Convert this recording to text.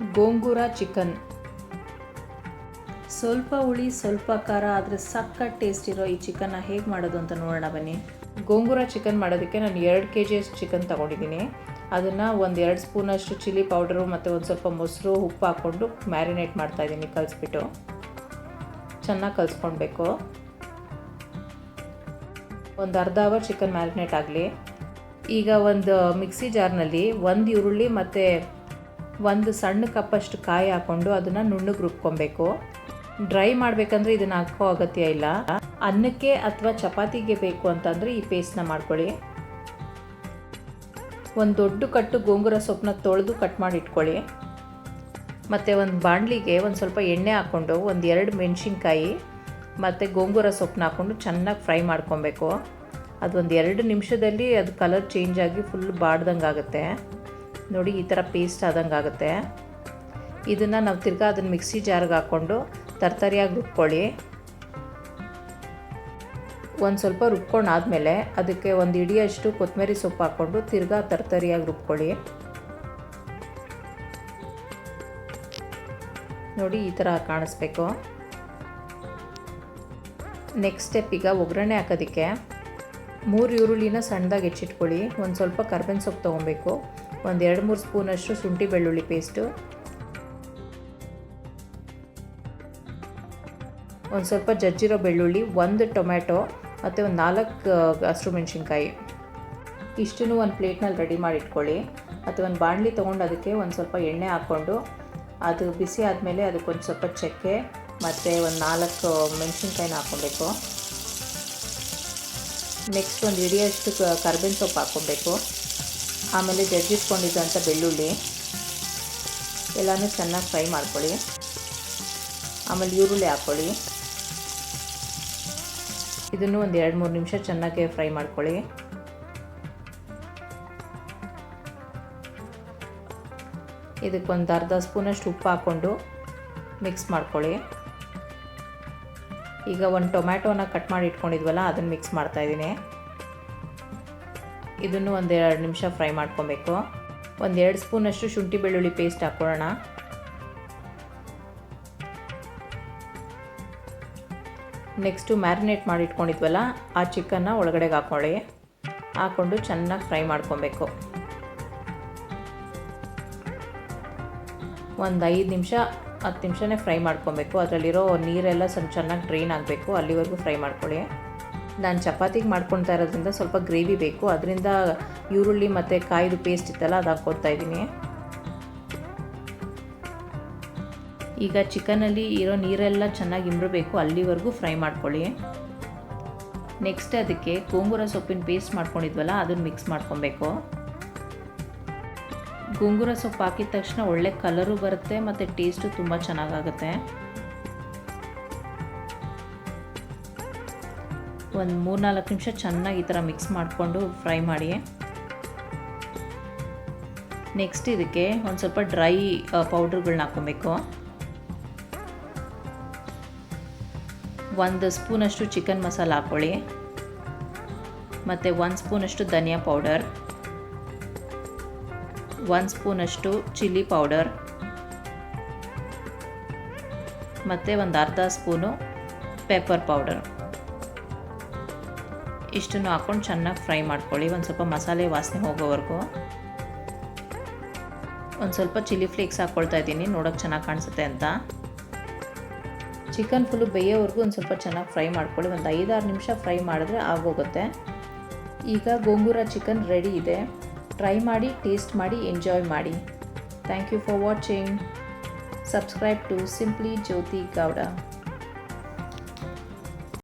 Gongura chicken. ಸ್ವಲ್ಪ ಹುಳಿ, ಸ್ವಲ್ಪ ಖಾರ, ಆದರೆ ಸಖತ್ ಟೇಸ್ಟ್ ಇರೋ ಈ ಚಿಕನ್ನ ಹೇಗೆ ಮಾಡೋದು ಅಂತ ನೋಡೋಣ ಬನ್ನಿ. ಗೋಂಗೂರ ಚಿಕನ್ ಮಾಡೋದಕ್ಕೆ ನಾನು ಎರಡು ಕೆ ಜಿಯಷ್ಟು ಚಿಕನ್ ತೊಗೊಂಡಿದ್ದೀನಿ. ಅದನ್ನು ಒಂದು ಎರಡು ಸ್ಪೂನಷ್ಟು ಚಿಲ್ಲಿ ಪೌಡರು ಮತ್ತು ಒಂದು ಸ್ವಲ್ಪ ಮೊಸರು, ಉಪ್ಪು ಹಾಕ್ಕೊಂಡು ಮ್ಯಾರಿನೇಟ್ ಮಾಡ್ತಾಯಿದ್ದೀನಿ ಕಲಿಸ್ಬಿಟ್ಟು. ಚೆನ್ನಾಗಿ ಕಲಿಸ್ಕೊಳ್ಬೇಕು. ಒಂದು ಅರ್ಧ ಅವರ್ ಚಿಕನ್ ಮ್ಯಾರಿನೇಟ್ ಆಗಲಿ. ಈಗ ಒಂದು ಮಿಕ್ಸಿ ಜಾರ್ನಲ್ಲಿ ಒಂದು ಈರುಳ್ಳಿ ಮತ್ತು ಒಂದು ಸಣ್ಣ ಕಪ್ಪಷ್ಟು ಕಾಯಿ ಹಾಕ್ಕೊಂಡು ಅದನ್ನು ನುಣ್ಣಗೆ ರುಬ್ಕೊಬೇಕು. ಡ್ರೈ ಮಾಡಬೇಕಂದ್ರೆ ಇದನ್ನು ಹಾಕೋ ಅಗತ್ಯ ಇಲ್ಲ. ಅನ್ನಕ್ಕೆ ಅಥವಾ ಚಪಾತಿಗೆ ಬೇಕು ಅಂತಂದರೆ ಈ ಪೇಸ್ಟ್ನ ಮಾಡ್ಕೊಳ್ಳಿ. ಒಂದು ದೊಡ್ಡ ಕಟ್ಟು ಗೋಂಗುರ ಸೊಪ್ಪನ್ನ ತೊಳೆದು ಕಟ್ ಮಾಡಿ ಇಟ್ಕೊಳ್ಳಿ. ಮತ್ತು ಒಂದು ಬಾಣಲಿಗೆ ಒಂದು ಸ್ವಲ್ಪ ಎಣ್ಣೆ ಹಾಕ್ಕೊಂಡು ಒಂದು ಎರಡು ಮೆಣಸಿನ್ಕಾಯಿ ಮತ್ತು ಗೋಂಗುರ ಸೊಪ್ಪನ್ನ ಹಾಕ್ಕೊಂಡು ಚೆನ್ನಾಗಿ ಫ್ರೈ ಮಾಡ್ಕೊಬೇಕು. ಅದೊಂದು ಎರಡು ನಿಮಿಷದಲ್ಲಿ ಅದು ಕಲರ್ ಚೇಂಜ್ ಆಗಿ ಫುಲ್ ಬಾಡ್ದಂಗೆ ಆಗುತ್ತೆ ನೋಡಿ ಈ ಥರ ಪೇಸ್ಟ್ ಆದಂಗೆ ಆಗುತ್ತೆ. ಇದನ್ನು ನಾವು ತಿರ್ಗಾ ಅದನ್ನು ಮಿಕ್ಸಿ ಜಾರ್ಗೆ ಹಾಕ್ಕೊಂಡು ತರ್ತರಿಯಾಗಿ ರುಬ್ಕೊಳ್ಳಿ. ಒಂದು ಸ್ವಲ್ಪ ರುಬ್ಕೊಂಡು ಆದಮೇಲೆ ಅದಕ್ಕೆ ಒಂದು ಇಡಿಯಷ್ಟು ಕೊತ್ತಂಬರಿ ಸೊಪ್ಪು ಹಾಕ್ಕೊಂಡು ತಿರ್ಗಾ ತರ್ತರಿಯಾಗಿ ರುಬ್ಕೊಳ್ಳಿ. ನೋಡಿ ಈ ಥರ ಕಾಣಿಸ್ಬೇಕು. ನೆಕ್ಸ್ಟ್ ಸ್ಟೆಪ್ ಈಗ ಒಗ್ಗರಣೆ ಹಾಕೋದಕ್ಕೆ. ಮೂರು ಈರುಳ್ಳಿನ ಸಣ್ಣದಾಗಿ ಹೆಚ್ಚಿಟ್ಕೊಳ್ಳಿ. ಒಂದು ಸ್ವಲ್ಪ ಕರ್ಬೇವಿನ ಸೊಪ್ಪು ತೊಗೊಬೇಕು. ಒಂದು ಎರಡು ಮೂರು ಸ್ಪೂನಷ್ಟು ಶುಂಠಿ ಬೆಳ್ಳುಳ್ಳಿ ಪೇಸ್ಟು. ಒಂದು ಸ್ವಲ್ಪ ಜಜ್ಜಿರೋ ಬೆಳ್ಳುಳ್ಳಿ, ಒಂದು ಟೊಮ್ಯಾಟೊ ಮತ್ತು ಒಂದು ನಾಲ್ಕು ಹಸಿರು ಮೆಣಸಿನ್ಕಾಯಿ. ಇಷ್ಟನ್ನು ಒಂದು ಪ್ಲೇಟ್ನಲ್ಲಿ ರೆಡಿ ಮಾಡಿ ಇಟ್ಕೊಳ್ಳಿ ಮತ್ತು ಒಂದು ಬಾಣಲಿ ತೊಗೊಂಡು ಅದಕ್ಕೆ ಒಂದು ಸ್ವಲ್ಪ ಎಣ್ಣೆ ಹಾಕ್ಕೊಂಡು ಅದು ಬಿಸಿ ಆದಮೇಲೆ ಅದಕ್ಕೊಂದು ಸ್ವಲ್ಪ ಚಕ್ಕೆ ಮತ್ತು ಒಂದು ನಾಲ್ಕು ಮೆಣಸಿನ್ಕಾಯಿನ ಹಾಕ್ಕೊಬೇಕು. ನೆಕ್ಸ್ಟ್ ಒಂದು ಹಿಡಿಯಷ್ಟು ಕರ್ಬೇವಿನ ಸೊಪ್ಪು ಹಾಕ್ಕೊಬೇಕು. ಆಮೇಲೆ ಜಜ್ಜಿಸ್ಕೊಂಡಿದ್ದಂಥ ಬೆಳ್ಳುಳ್ಳಿ. ಎಲ್ಲನೂ ಚೆನ್ನಾಗಿ ಫ್ರೈ ಮಾಡ್ಕೊಳ್ಳಿ. ಆಮೇಲೆ ಈರುಳ್ಳಿ ಹಾಕ್ಕೊಳ್ಳಿ. ಇದನ್ನು ಒಂದು ಎರಡು ಮೂರು ನಿಮಿಷ ಚೆನ್ನಾಗಿ ಫ್ರೈ ಮಾಡ್ಕೊಳ್ಳಿ. ಇದಕ್ಕೊಂದು ಅರ್ಧ ಸ್ಪೂನಷ್ಟು ಉಪ್ಪು ಹಾಕ್ಕೊಂಡು ಮಿಕ್ಸ್ ಮಾಡ್ಕೊಳ್ಳಿ. ಈಗ ಒಂದು ಟೊಮ್ಯಾಟೋನ ಕಟ್ ಮಾಡಿ ಇಟ್ಕೊಂಡಿದ್ವಲ್ಲ, ಅದನ್ನು ಮಿಕ್ಸ್ ಮಾಡ್ತಾಯಿದ್ದೀನಿ ಇದನ್ನು ಒಂದು ಎರಡು ನಿಮಿಷ ಫ್ರೈ ಮಾಡ್ಕೊಬೇಕು. ಒಂದು ಎರಡು ಸ್ಪೂನಷ್ಟು ಶುಂಠಿ ಬೆಳ್ಳುಳ್ಳಿ ಪೇಸ್ಟ್ ಹಾಕ್ಕೊಳ್ಳೋಣ. ನೆಕ್ಸ್ಟು ಮ್ಯಾರಿನೇಟ್ ಮಾಡಿಟ್ಕೊಂಡಿದ್ವಲ್ಲ, ಆ ಚಿಕನ್ನ ಒಳಗಡೆಗೆ ಹಾಕ್ಕೊಳ್ಳಿ. ಹಾಕ್ಕೊಂಡು ಚೆನ್ನಾಗಿ ಫ್ರೈ ಮಾಡ್ಕೊಬೇಕು. ಒಂದು ಐದು ನಿಮಿಷ, ಹತ್ತು ನಿಮಿಷನೇ ಫ್ರೈ ಮಾಡ್ಕೊಬೇಕು. ಅದರಲ್ಲಿರೋ ನೀರೆಲ್ಲ ಸ್ವಲ್ಪ ಚೆನ್ನಾಗಿ ಡ್ರೈನ್ ಆಗಬೇಕು. ಅಲ್ಲಿವರೆಗೂ ಫ್ರೈ ಮಾಡ್ಕೊಳ್ಳಿ. ನಾನು ಚಪಾತಿಗೆ ಮಾಡ್ಕೊಳ್ತಾ ಇರೋದ್ರಿಂದ ಸ್ವಲ್ಪ ಗ್ರೇವಿ ಬೇಕು. ಅದರಿಂದ ಈರುಳ್ಳಿ ಮತ್ತು ಕಾಯಿದು ಪೇಸ್ಟ್ ಇತ್ತಲ್ಲ, ಅದು ಹಾಕ್ಕೊಳ್ತಾ ಇದ್ದೀನಿ. ಈಗ ಚಿಕನಲ್ಲಿ ಇರೋ ನೀರೆಲ್ಲ ಚೆನ್ನಾಗಿ ಇಂಬ್ರಬೇಕು ಅಲ್ಲಿವರೆಗೂ ಫ್ರೈ ಮಾಡ್ಕೊಳ್ಳಿ. ನೆಕ್ಸ್ಟ್ ಅದಕ್ಕೆ ಗೋಂಗೂರ ಸೊಪ್ಪಿನ ಪೇಸ್ಟ್ ಮಾಡ್ಕೊಂಡಿದ್ವಲ್ಲ, ಅದನ್ನು ಮಿಕ್ಸ್ ಮಾಡ್ಕೊಬೇಕು ಗೋಂಗೂರ ಸೊಪ್ಪು ಹಾಕಿದ ತಕ್ಷಣ ಒಳ್ಳೆ ಕಲರು ಬರುತ್ತೆ ಮತ್ತು ಟೇಸ್ಟು ತುಂಬ ಚೆನ್ನಾಗಾಗುತ್ತೆ. ಒಂದು ಮೂರು ನಾಲ್ಕು ನಿಮಿಷ ಚೆನ್ನಾಗಿ ಈ ಥರ ಮಿಕ್ಸ್ ಮಾಡಿಕೊಂಡು ಫ್ರೈ ಮಾಡಿ. ನೆಕ್ಸ್ಟ್ ಇದಕ್ಕೆ ಒಂದು ಸ್ವಲ್ಪ ಡ್ರೈ ಪೌಡ್ರ್ಗಳನ್ನ ಹಾಕ್ಕೊಬೇಕು. ಒಂದು ಸ್ಪೂನಷ್ಟು ಚಿಕನ್ ಮಸಾಲ ಹಾಕ್ಕೊಳ್ಳಿ. ಮತ್ತು ಒಂದು ಸ್ಪೂನಷ್ಟು ಧನಿಯಾ ಪೌಡರ್ ಒಂದು ಸ್ಪೂನಷ್ಟು ಚಿಲ್ಲಿ ಪೌಡರ್ ಮತ್ತು ಒಂದು ಅರ್ಧ ಸ್ಪೂನು ಪೆಪ್ಪರ್ ಪೌಡರ್ ಇಷ್ಟನ್ನು ಹಾಕ್ಕೊಂಡು ಚೆನ್ನಾಗಿ ಫ್ರೈ ಮಾಡ್ಕೊಳ್ಳಿ. ಒಂದು ಸ್ವಲ್ಪ ಮಸಾಲೆ ವಾಸನೆ ಹೋಗೋವರೆಗೂ. ಒಂದು ಸ್ವಲ್ಪ ಚಿಲ್ಲಿ ಫ್ಲೇಕ್ಸ್ ಹಾಕ್ಕೊಳ್ತಾ ಇದ್ದೀನಿ. ನೋಡೋಕೆ ಚೆನ್ನಾಗಿ ಕಾಣಿಸುತ್ತೆ ಅಂತ. ಚಿಕನ್ ಫುಲ್ಲು ಬೇಯೋವರೆಗೂ ಒಂದು ಸ್ವಲ್ಪ ಚೆನ್ನಾಗಿ ಫ್ರೈ ಮಾಡ್ಕೊಳ್ಳಿ. ಒಂದು ಐದಾರು ನಿಮಿಷ ಫ್ರೈ ಮಾಡಿದ್ರೆ ಆಗೋಗುತ್ತೆ. ಈಗ ಗೋಂಗೂರ ಚಿಕನ್ ರೆಡಿ ಇದೆ. ಟ್ರೈ ಮಾಡಿ, ಟೇಸ್ಟ್ ಮಾಡಿ, ಎಂಜಾಯ್ ಮಾಡಿ. Thank you for watching. Subscribe to simply Jyothi Gowda